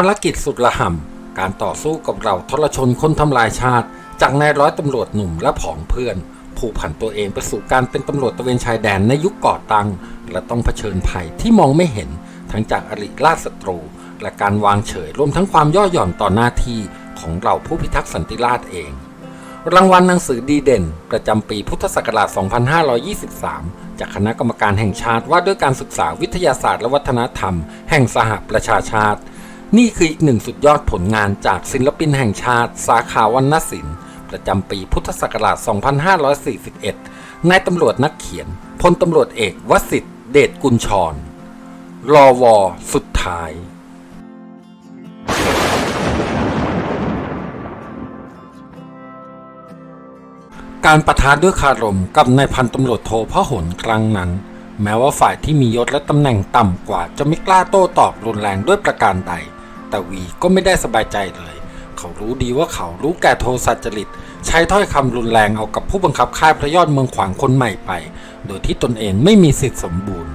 ภารกิจสุดระห่ำการต่อสู้กับเราทรชนคนทำลายชาติ จากนายร้อยตำรวจหนุ่มและผองเพื่อน ผู้ผันตัวเองไปสู่การเป็นตำรวจตะเวนชายแดนในยุคก่อตั้ง และต้องเผชิญภัยที่มองไม่เห็น ทั้งจากอริราชศัตรู และการวางเฉยรวมทั้งความย่อหย่อนต่อหน้าที่ของเราผู้พิทักษ์สันติราษฎร์เอง รางวัลหนังสือดีเด่น ประจำปีพุทธศักราช 2523 จากคณะกรรมการแห่งชาติว่าด้วยการศึกษาวิทยาศาสตร์และวัฒนธรรม แห่งสหประชาชาติ นี่คืออีกหนึ่งสุดยอดผลงานจากศิลปินแห่งชาติ สาขาวรรณศิลป์ ประจำปีพุทธศักราช 2541 นายตำรวจนักเขียน พลตำรวจเอกวสิทธิ์เดชกุลชร รอวอสุดท้ายการประทะด้วยคารมกับนายพันตำรวจโทพหลครั้งนั้น แม้ว่าฝ่ายที่มียศและตำแหน่งต่ำกว่าจะไม่กล้าโต้ตอบรุนแรงด้วยประการใด แต่วีก็ไม่ได้สบายใจเลย เขารู้ดีว่าเขารู้แก่โทสัจริต ใช้ถ้อยคำรุนแรงเอากับผู้บังคับค่ายพระยอดเมืองขวางคนใหม่ไป โดยที่ตนเองไม่มีสิทธิสมบูรณ์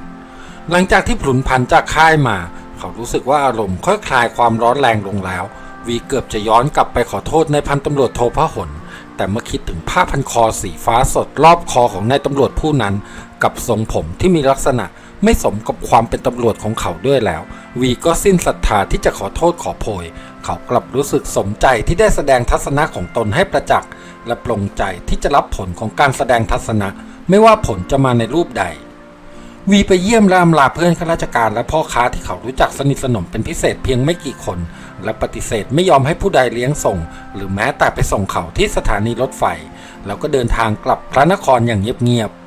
หลังจากที่ผลุนพันจากค่ายมา เขารู้สึกว่าอารมณ์ค่อยคลายความร้อนแรงลงแล้ว วีเกือบจะย้อนกลับไปขอโทษในายพันตำรวจโทพหลแต่เมื่อคิดถึงผ้าพันคอสีฟ้าสดรอบคอของนายตำรวจผู้นั้น กับทรงผมที่มีลักษณะ ไม่สมกับความเป็นตำรวจของเขาด้วยแล้ว วีก็สิ้นศรัทธาที่จะขอโทษขอโพย เขากลับรู้สึกสมใจที่ได้แสดงทัศนะของตนให้ประจักษ์ และปลงใจที่จะรับผลของการแสดงทัศนะ ไม่ว่าผลจะมาในรูปใด วีไปเยี่ยมและอำลาเพื่อนข้าราชการและพ่อค้าที่เขารู้จักสนิทสนมเป็นพิเศษเพียงไม่กี่คน และปฏิเสธไม่ยอมให้ผู้ใดเลี้ยงส่ง หรือแม้แต่ไปส่งเขาที่สถานีรถไฟ แล้วก็เดินทางกลับพระนครอย่างเงียบๆ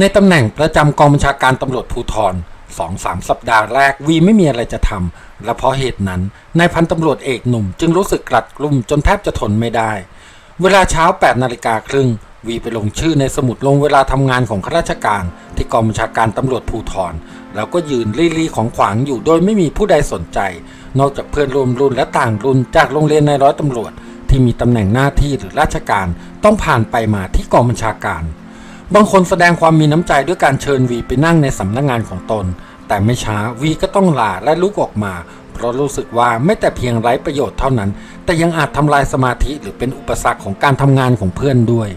ในตำแหน่งประจำกองบัญชาการตำรวจภูธรสองสามสัปดาห์แรกวีไม่มีอะไรจะทำและเพราะเหตุนั้นนายพันตำรวจเอกหนุ่ม จึงรู้สึกกลัดกลุ่มจนแทบจะทนไม่ได้ เวลาเช้า8นาฬิกาครึ่งวีไปลงชื่อในสมุดลงเวลาทำงานของข้าราชการ ที่กองบัญชาการตำรวจภูธรแล้วก็ยืนรี่ๆของขวางอยู่โดยไม่มีผู้ใดสนใจ นอกจากเพื่อนร่วมรุ่นและต่างรุ่นจากโรงเรียนในายร้อยตำรวจ ที่มีตำแหน่งหน้าที่หรือราชการต้องผ่านไปมาที่กองบัญชาการ บางคนแสดงความมีน้ำใจด้วยการเชิญวีไปนั่งในสำนักงงานของตน แต่ไม่ช้าวีก็ต้องลาและลุกออกมา เพราะรู้สึกว่าไม่แต่เพียงไร้ประโยชน์เท่านั้น แต่ยังอาจทำลายสมาธิหรือเป็นอุปสรรคของการทำงานของเพื่อนด้วย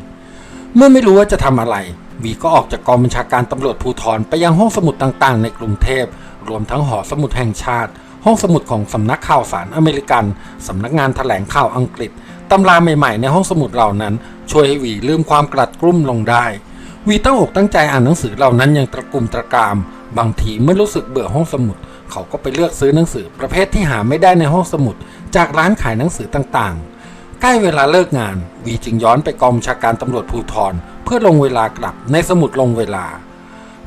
เมื่อไม่รู้ว่าจะทำอะไร วีก็ออกจากกองบัญชาการตำรวจภูธรไปยังห้องสมุดต่างๆ ในกรุงเทพ รวมทั้งหอสมุดแห่งชาติ ห้องสมุดของสำนักข่าวสารอเมริกันสำนักงานแถลงข่าวอังกฤษตำราใหม่ๆ ในห้องสมุดเหล่านั้น ช่วยให้วีลืมความกลัดกลุ้มลงได้ วีตั้งอกตั้งใจอ่านหนังสือเหล่านั้นอย่างตระกลุ่มตระกาม บางทีเมื่อรู้สึกเบื่อห้องสมุด เขาก็ไปเลือกซื้อหนังสือประเภทที่หาไม่ได้ในห้องสมุด จากร้านขายหนังสือต่างๆ ใกล้เวลาเลิกงาน วีจึงย้อนไปกองบัญชาการตำรวจภูธรเพื่อลงเวลากลับในสมุดลงเวลา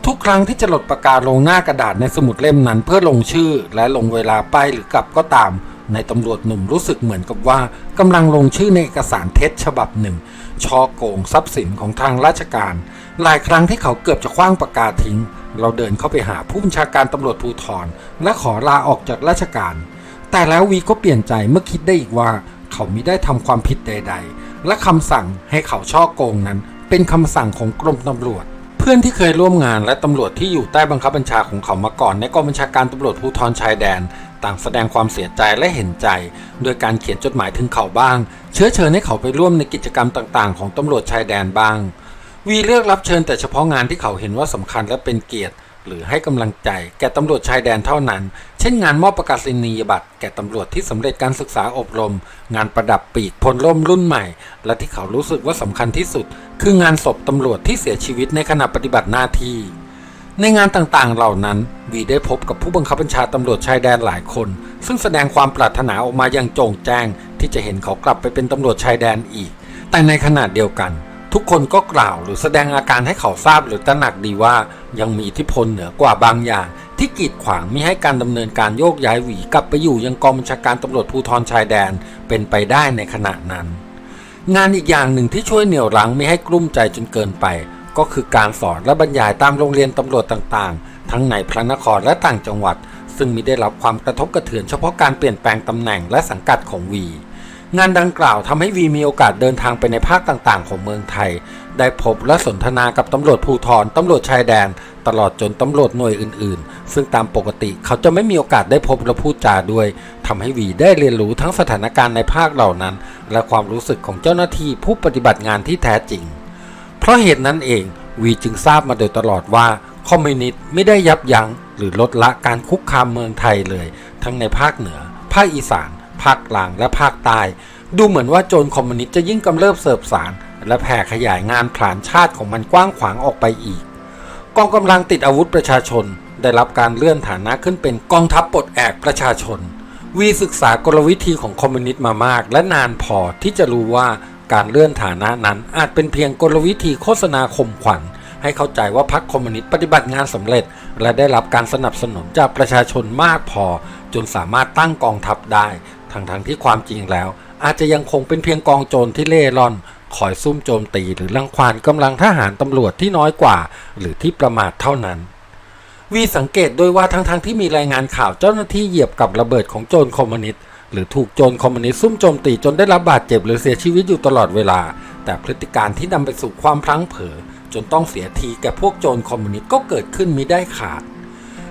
ทุกครั้งที่จะหลดปากกาลงหน้ากระดาษในสมุดเล่มนั้น เพื่อลงชื่อและลงเวลาไปหรือกลับก็ตาม นตำรวจหนุ่มรู้สึกเหมือนกับว่ากำลังลงชื่อในเอกสารเท็จฉบับหนึ่งช่อโกงทรัพย์สินของทางราชการ หลายครั้งที่เขาเกือบจะคว้างปากกาทิ้ง เราเดินเข้าไปหาผู้บัญชาการตำรวจภูธรและขอลาออกจากราชการ แต่แล้ววีก็เปลี่ยนใจเมื่อคิดได้อีกว่า เขามิได้ทำความผิดใด ๆ และคำสั่งให้เขาช่อโกงนั้น เป็นคำสั่งของกรมตำรวจเพื่อนที่เคยร่วมงานและตำรวจที่อยู่ใต้บังคับบัญชาของเขามาก่อนในกองบัญชาการตำรวจภูธรชายแดน ต่างแสดงความเสียใจและเห็นใจ โดยการเขียนจดหมายถึงเขาบ้าง เชื้อเชิญให้เขาไปร่วมในกิจกรรมต่างๆ ของตำรวจชายแดนบ้าง วีเลือกรับเชิญแต่เฉพาะงานที่เขาเห็นว่าสำคัญและเป็นเกียรติ หรือให้กำลังใจ แก่ตำรวจชายแดนเท่านั้น เช่นงานมอบประกาศนียบัตร แก่ตำรวจที่สำเร็จการศึกษาอบรม งานประดับปีกพลร่มรุ่นใหม่ และที่เขารู้สึกว่าสำคัญที่สุด คืองานศพตำรวจที่เสียชีวิตในขณะปฏิบัติหน้าที่ ในงานต่างๆ เหล่านั้นวีได้พบกับผู้บังคับบัญชาตำรวจชายแดนหลายคน ซึ่งแสดงความปรารถนาออกมาอย่างโจ่งแจ้ง ที่จะเห็นเขากลับไปเป็นตำรวจชายแดนอีก แต่ในขณะเดียวกัน ทุกคนก็กล่าวหรือแสดงอาการให้เขาทราบหรือตระหนักดีว่า ยังมีอิทธิพลเหนือกว่าบางอย่าง ที่กีดขวางมิให้การดำเนินการโยกย้ายหวีกลับไปอยู่ยังกองบัญชาการตำรวจภูธรชายแดนเป็นไปได้ในขณะนั้น งานอีกอย่างหนึ่งที่ช่วยเหนี่ยวรั้งไม่ให้กลุ้มใจจนเกินไป ก็คือการสอนและบรรยายตามโรงเรียนตำรวจต่างๆ ทั้งในพระนครและต่างจังหวัด ซึ่งมิได้รับความกระทบกระเทือนเฉพาะการเปลี่ยนแปลงตำแหน่งและสังกัดของวี งานดังกล่าวทำให้วีมีโอกาสเดินทางไปในภาคต่างๆ ของเมืองไทย ได้พบและสนทนากับตำรวจภูธรตำรวจชายแดน ตลอดจนตำรวจหน่วยอื่นๆ ซึ่งตามปกติเขาจะไม่มีโอกาสได้พบและพูดจาด้วยทำให้วีได้เรียนรู้ทั้งสถานการณ์ในภาคเหล่านั้น และความรู้สึกของเจ้าหน้าที่ผู้ปฏิบัติงานที่แท้จริง เพราะเหตุนั้นเองวีจึงทราบมาโดยตลอดว่าคอมมิวนิสต์ไม่ได้ยับยั้งหรือลดละการคุกคามเมืองไทยเลย ทั้งในภาคเหนือ ภาคอีสาน ภาคกลางและภาคใต้ดูเหมือนว่าโจรคอมมิวนิสต์จะยิ่งกำเริบเสบสาร และแผ่ขยายงานผลานชาติของมันกว้างขวางออกไปอีก กองกำลังติดอาวุธประชาชน ได้รับการเลื่อนฐานะขึ้นเป็นกองทัพปลดแอกประชาชน วีศึกษากลวิธีของคอมมิวนิสต์มามาก และนานพอที่จะรู้ว่า การเลื่อนฐานะนั้นอาจเป็นเพียงกลวิธีโฆษณาข่มขวัญ ให้เข้าใจว่าพรรคคอมมิวนิสต์ปฏิบัติงานสำเร็จ และได้รับการสนับสนุนจากประชาชนมากพอ จนสามารถตั้งกองทัพได้ ทั้งๆทที่ความจริงแล้ว อาจจะยังคงเป็นเพียงกองโจรที่เล่ร่อนคอยซุ่มโจมตีหรือรังควานกำลังทหารตำรวจที่น้อยกว่า หรือที่ประมาทเท่านั้น วีสังเกตด้วยว่าทั้งๆที่มีรายงานข่าวเจ้าหน้าที่เหยียบกับระเบิดของโจรคอมมิวนิสต์ หรือถูกโจรคอมมิวนิสต์ซุ่มโจมตีจนได้รับบาดเจ็บหรือเสียชีวิตอยู่ตลอดเวลา แต่พฤติการที่นำไปสู่ความพลั้งเผลอจนต้องเสียทีแก่พวกโจรคอมมิวนิสต์ก็เกิดขึ้นมิได้ขาด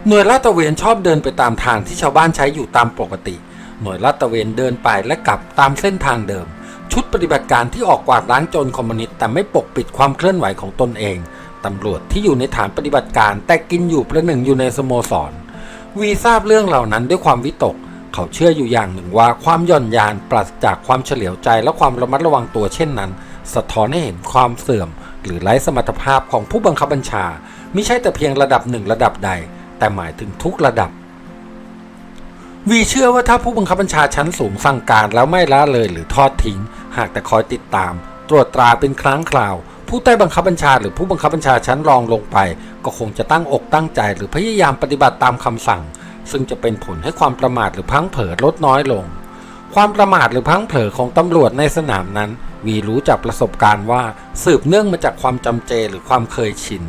หน่วยลาดตระเวนชอบเดินไปตามทางที่ชาวบ้านใช้อยู่ตามปกติ หน่วยลาดตระเวนเดินไปและกลับตามเส้นทางเดิม ชุดปฏิบัติการที่ออกกวาดล้างโจรคอมมิวนิสต์แต่ไม่ปกปิดความเคลื่อนไหวของตนเองตำรวจที่อยู่ในฐานปฏิบัติการแต่กินอยู่ประหนึ่งอยู่ในสโมสรวีทราบเรื่องเหล่านั้นด้วยความวิตก เขาเชื่ออยู่อย่างหนึ่งว่าความย่อนยานปราศจากความเฉลียวใจและความระมัดระวังตัวเช่นนั้น สะท้อนให้เห็นความเสื่อม หรือไร้สมรรถภาพของผู้บังคับบัญชาไม่ใช่แต่เพียงระดับหนึ่งระดับใด แต่หมายถึงทุกระดับวีเชื่อว่าถ้าผู้บังคับบัญชาชั้นสูงสั่งการแล้วไม่ละเลยหรือทอดทิ้ง หากแต่คอยติดตาม ตรวจตราเป็นครั้งคราว ผู้ใต้บังคับบัญชาหรือผู้บังคับบัญชาชั้นรองลงไป ก็คงจะตั้งอกตั้งใจหรือพยายามปฏิบัติตามคำสั่ง ซึ่งจะเป็นผลให้ความประมาทหรือพังเผลอลดน้อยลง ความประมาทหรือพังเผลอของตำรวจในสนามนั้น วีรู้จากประสบการณ์ว่าสืบเนื่องมาจากความจำเจหรือความเคยชิน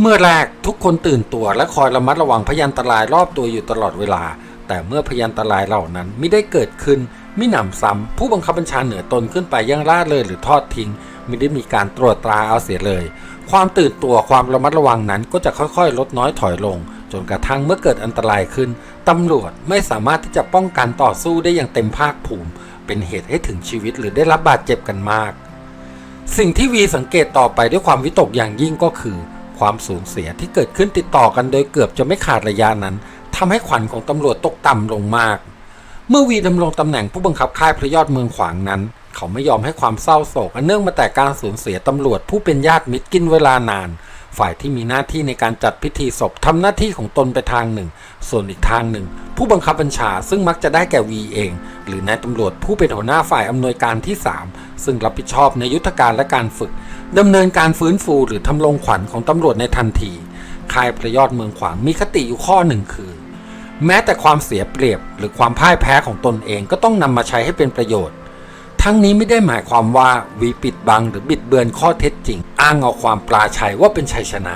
เมื่อแรกทุกคนตื่นตัวและคอยระมัดระวังพยันตรายรอบตัวอยู่ตลอดเวลา แต่เมื่อพยันตรายเหล่านั้นไม่ได้เกิดขึ้นมิหนำซ้ำผู้บังคับบัญชาเหนือตนขึ้นไปยังล่าเลยหรือทอดทิ้งไม่ได้มีการตรวจตราเอาเสียเลย ความตื่นตัวความระมัดระวังนั้นก็จะค่อยๆ ลดน้อยถอยลง จนกระทั่งเมื่อเกิดอันตรายขึ้น ตำรวจไม่สามารถที่จะป้องกันต่อสู้ได้อย่างเต็มภาคภูมิ เป็นเหตุให้ถึงชีวิตหรือได้รับบาดเจ็บกันมาก สิ่งที่วีสังเกตต่อไปด้วยความวิตกอย่างยิ่งก็คือ ความสูญเสียที่เกิดขึ้นติดต่อกันโดยเกือบจะไม่ขาดระยะนั้นทำให้ขวัญของตำรวจตกต่ำลงมาก เมื่อวีดำรงตำแหน่งผู้บังคับค่ายพระยอดเมืองขวางนั้น เขาไม่ยอมให้ความเศร้าโศกอันเนื่องมาแต่การสูญเสียตำรวจผู้เป็นญาติมิตรกินเวลานาน ฝ่ายที่มีหน้าที่ในการจัดพิธีศพทำหน้าที่ของตนไปทางหนึ่ง ส่วนอีกทางหนึ่ง ผู้บังคับบัญชาซึ่งมักจะได้แก่วีเอง หรือนายตำรวจผู้เป็นหัวหน้าฝ่ายอำนวยการที่ 3 ซึ่งรับผิดชอบในยุทธการและการฝึกดำเนินการฟื้นฟูหรือทำลงขวัญของตำรวจในทันทีค่ายพระยอดเมืองขวางมีคติอยู่ข้อหนึ่งคือ แม้แต่ความเสียเปรียบหรือความพ่ายแพ้ของตนเองก็ต้องนำมาใช้ให้เป็นประโยชน์ ทั้งนี้ไม่ได้หมายความว่าวีปิดบังหรือบิดเบือนข้อเท็จจริง อ้างเอาความปลาชัยว่าเป็นชัยชนะ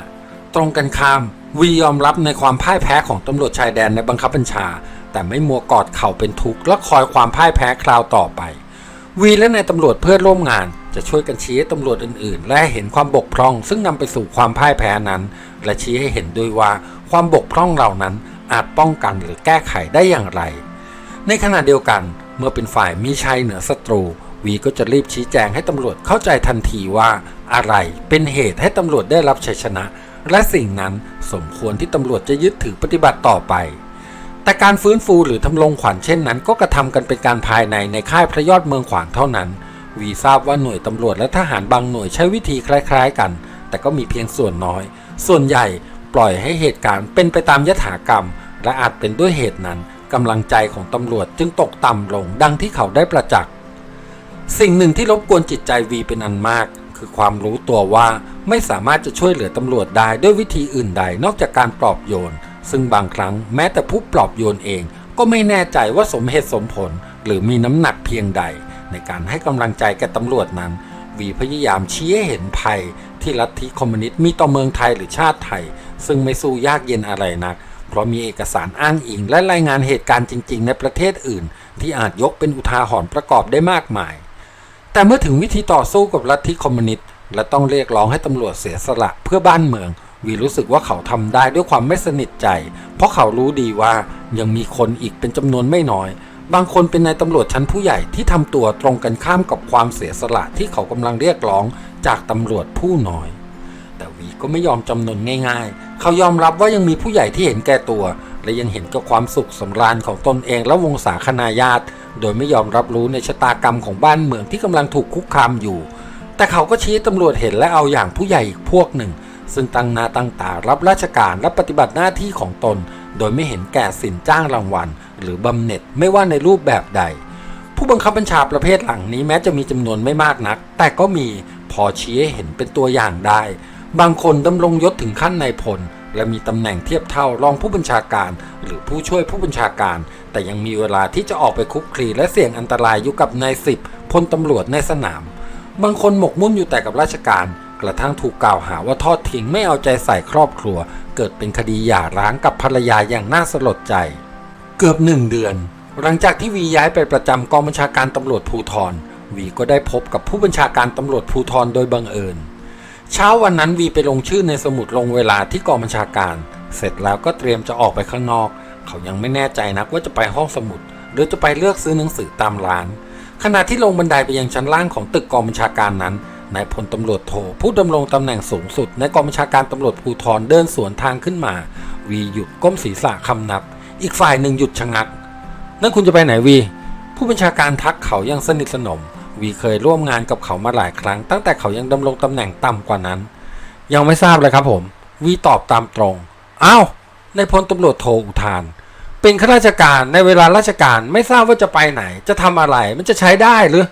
ตรงกันข้ามวียอมรับในความพ่ายแพ้ของตำรวจชายแดนในบังคับบัญชา แต่ไม่มัวกอดเข่าเป็นทุกข์และคอยความพ่ายแพ้คราวต่อไป วีและนายตำรวจเพื่อนร่วมงาน จะช่วยกันชี้ให้ตำรวจอื่น ๆ และเห็นความบกพร่อง ซึ่งนำไปสู่ความพ่ายแพ้นั้น และชี้ให้เห็นด้วยว่าความบกพร่องเหล่านั้นอาจป้องกันหรือแก้ไขได้อย่างไร ในขณะเดียวกัน เมื่อเป็นฝ่ายมีชัยเหนือศัตรู วีก็จะรีบชี้แจงให้ตำรวจเข้าใจทันทีว่าอะไรเป็นเหตุให้ตำรวจได้รับชัยชนะ และสิ่งนั้นสมควรที่ตำรวจจะยึดถือปฏิบัติต่อไป แต่การฟื้นฟูหรือทำลงขวัญเช่นนั้น ก็กระทำกันเป็นการภายในในค่ายพระยอดเมืองขวางเท่านั้น วีทราบว่าหน่วยตำรวจและทหารบางหน่วยใช้วิธีคล้าย ๆ กัน แต่ก็มีเพียงส่วนน้อย ส่วนใหญ่ปล่อยให้เหตุการณ์เป็นไปตามยถากรรม และอาจเป็นด้วยเหตุนั้น กำลังใจของตำรวจจึงตกต่ำลงดังที่เขาได้ประจักษ์สิ่งหนึ่งที่รบกวนจิตใจวีเป็นอันมาก คือความรู้ตัวว่าไม่สามารถจะช่วยเหลือตำรวจได้ด้วยวิธีอื่นใดนอกจากการปลอบโยน ซึ่งบางครั้งแม้แต่ผู้ปลอบโยนเอง ก็ไม่แน่ใจว่าสมเหตุสมผล หรือมีน้ำหนักเพียงใด ในการให้กำลังใจแก่ตำรวจนั้นวีพยายามชี้ให้เห็นภัย ที่ลัทธิคอมมิวนิสต์มีต่อเมืองไทยหรือชาติไทย ซึ่งไม่สู้ยากเย็นอะไรนัก เพราะมีเอกสารอ้างอิงและรายงานเหตุการณ์จริง ๆ ในประเทศอื่น ที่อาจยกเป็นอุทาหรณ์ประกอบได้มากมาย แต่เมื่อถึงวิธีต่อสู้กับลัทธิคอมมิวนิสต์และต้องเรียกร้องให้ตำรวจเสียสละเพื่อบ้านเมือง วีรู้สึกว่าเขาทำได้ด้วยความไม่สนิทใจ เพราะเขารู้ดีว่ายังมีคนอีกเป็นจำนวนไม่น้อย บางคนเป็นนายตำรวจชั้นผู้ใหญ่ที่ทำตัวตรงกันข้ามกับความเสียสละที่เขากำลังเรียกร้องจากตำรวจผู้น้อย แต่วีก็ไม่ยอมจำนนง่าย ๆ เขายอมรับว่ายังมีผู้ใหญ่ที่เห็นแก่ตัว และยังเห็นกับความสุขสำราญของตนเองและวงศาคณาญาติ โดยไม่ยอมรับรู้ในชะตากรรมของบ้านเมืองที่กำลังถูกคุกคามอยู่ แต่เขาก็ชี้ตำรวจเห็นและเอาอย่างผู้ใหญ่อีกพวกหนึ่ง ซึ่งตั้งนาตั้งตารับราชการและปฏิบัติหน้าที่ของตน โดยไม่เห็นแก่สินจ้างรางวัล หรือบำเหน็จไม่ว่าในรูปแบบใด ผู้บังคับบัญชาประเภทหลังนี้แม้จะมีจำนวนไม่มากนัก แต่ก็มีพอชี้ให้เห็นเป็นตัวอย่างได้ บางคนดำรงยศถึงขั้นนายพล และมีตำแหน่งเทียบเท่ารองผู้บัญชาการ หรือผู้ช่วยผู้บัญชาการ แต่ยังมีเวลาที่จะออกไปคุกคลีและเสี่ยงอันตรายอยู่กับนายสิบพลตำรวจในสนาม บางคนหมกมุ่นอยู่แต่กับราชการ กระทั่งถูกกล่าวหาว่าทอดทิ้งไม่เอาใจใส่ครอบครัว เกิดเป็นคดีหย่าร้างกับภรรยาอย่างน่าสลดใจ เกือบหนึ่งเดือน หลังจากที่วีย้ายไปประจำกองบัญชาการตำรวจภูธรวีก็ได้พบกับผู้บัญชาการตำรวจภูธรโดยบังเอิญ เช้าวันนั้นวีไปลงชื่อในสมุดลงเวลาที่กองบัญชาการ เสร็จแล้วก็เตรียมจะออกไปข้างนอก เขายังไม่แน่ใจนักว่าจะไปห้องสมุด หรือจะไปเลือกซื้อหนังสือตามร้าน ขณะที่ลงบันไดไปยังชั้นล่างของตึกกองบัญชาการนั้นนายพลตำรวจโทผู้ดำรงตำแหน่งสูงสุด ในกองบัญชาการตำรวจภูธรเดินสวนทางขึ้นมา วีหยุดก้มศีรษะคำนับ อีกฝ่ายหนึ่งหยุดชะงักนั่นคุณจะไปไหนวี ผู้บัญชาการทักเขายังสนิทสนม วีเคยร่วมงานกับเขามาหลายครั้ง ตั้งแต่เขายังดำรงตำแหน่งต่ำกว่านั้น ยังไม่ทราบเลยครับผม วีตอบตามตรงอ้าวในายพลตำรวจโทอุทาน เป็นข้าราชการในเวลาราชการไม่ทราบว่าจะไปไหน จะทำอะไรมันจะใช้ได้หรือ